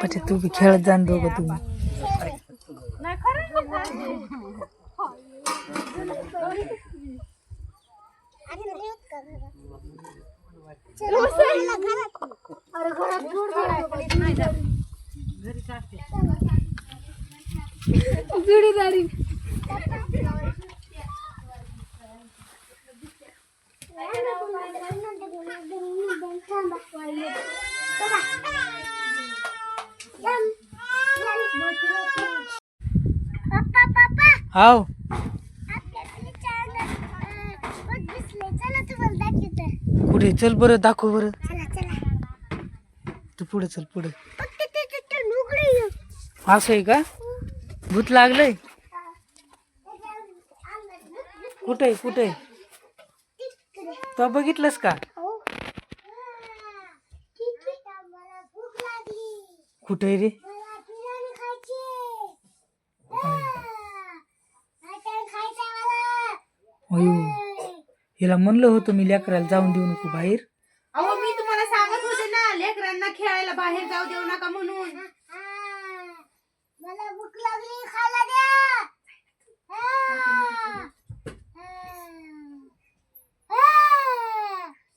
पटे तू बी खेळत जाण दोघं तुम्ही. पप्पा हाव. पुढे कुठे? चल बरं दाखव बरं. तू पुढे चल पुढे. असं आहे का? भूत लागलंय? कुठे कुठे तो बघितलंस का हो. ठीक आहे. मला भूक लागली कुठे रे? अयो हिला म्हणलं होतं मी लेकराला जाऊन देऊ नको बाहेर. अहो मी तुम्हाला सांगत होते ना लेकरांना खेळायला बाहेर जाऊ देऊ नका म्हणून. मला भूक लागली खायला द्या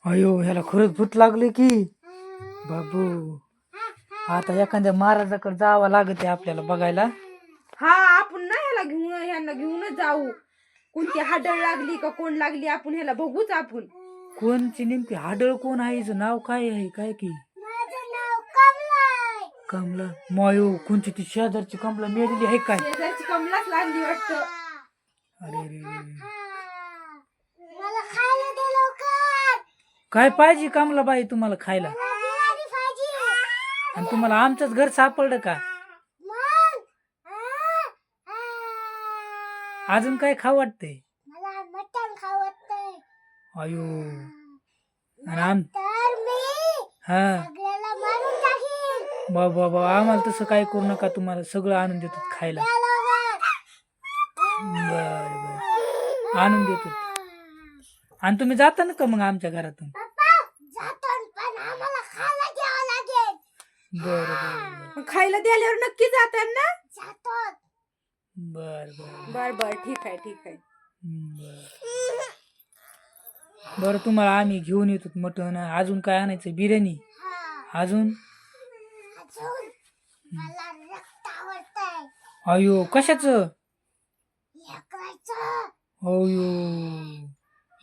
अयो ह्याला खरंच भूत लागले की. बाबू. आता एखाद्या महाराजाकडे जावं लागत आहे आपल्याला बघायला. हा आपण ना ह्याला घेऊन ह्यांना घेऊनच जाऊ. कोणती हाडळ लागली का कोण लागली आपण ह्याला बघूच आपण. कोणची नेमकी हाडळ कोण आहे? हिचं नाव काय आहे? काय की? माझं नाव कमलाय कमला? मायो कोणची ती शेजारची कमला मेलेली आहे काय? शेजारची कमलाच लागली वाटतं. अरे रे मला खायला दे लवकर. काय पाहिजे कमला बाई तुम्हाला खायला? आणि तुम्हाला आमचंच घर सापडलं का. अजून काय खाऊ खावतंय अयो. आणि आम हा. बाबा बाबा आम्हाला तसं काय करू नका तुम्हाला सगळं आणून देतो खायला. बर बर. आणून देतो आणि तुम्ही जाता ना का मग आमच्या घरातून पप्पा जातो पण आम्हाला खायला द्यावं लागेल बर बर मग खायला द्याल्यावर नक्की जातात ना जातो बर बर. बर बर ठीक आहे ठीक आहे. बर. बरं तुम्हाला आम्ही घेऊन येतो मटण. अजून काय आणायचं? बिर्याणी? हा. अजून? अजून. मला रक्त आवडतंय. अयो कशाचं? लेकराचं अयो.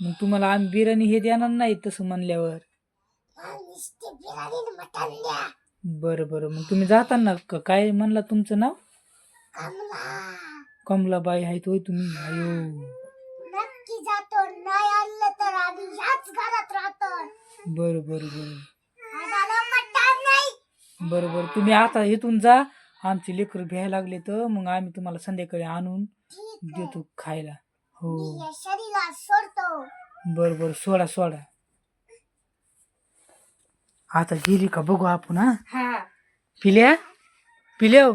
मग तुम्हाला आम्ही बिर्याणी हे देणार नाही तसं म्हणल्यावर. मग नुसती बिर्याणी आणि मटण द्या. बरं बरं. मग तुम्ही जाताना का काय म्हणला तुमचं नाव? कमला. कमलाबाई आहेत होय तुम्ही? अयो. नक्की जातो. नाही तर आम्ही घरात राहतो. बरं बरं बरं. नाही. बरं बरं. तुम्ही आता इथून जा. आमचे लेकरं भ्यायला लागले तर मग आम्ही तुम्हाला संध्याकाळी आणून ठीक आहे. देतो खायला. हो. मी या शरीराला सोडतो. बरं बरं. सोडा सोडा. आता गेली का बघू आपण हा? हा. पिल्या? पिल्या हो.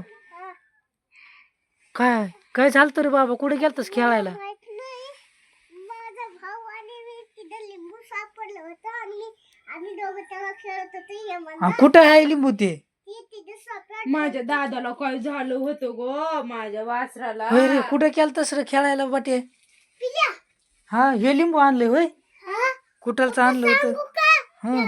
काय काय झालं रे बाबा? कुठे गेलतस खेळायला? माहीत नाही. माझा भाऊ आणि मी तिथं लिंबू सापडलं होतं आणि आम्ही दोघं तेव्हा खेळत होतो ये हा, म्हणलं कुठं आहे लिंबू ते? माझ्या दादाला काय झालं होतं गो? माझ्या वासराला. रे कुठं केलतस रे खेळायला बाटे हा हे लिंबू आणले होय? कुठलचं आणलं होतं? हा.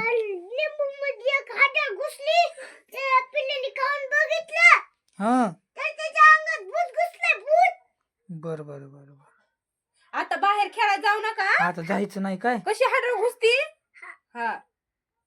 हा. तर त्याच्या अंगात भूत घुसलं भूत? बर बर बर बर. आता बाहेर खेळायला जाऊ नका. आता जायचं नाही काय? कशी हाडळ घुसती? हा.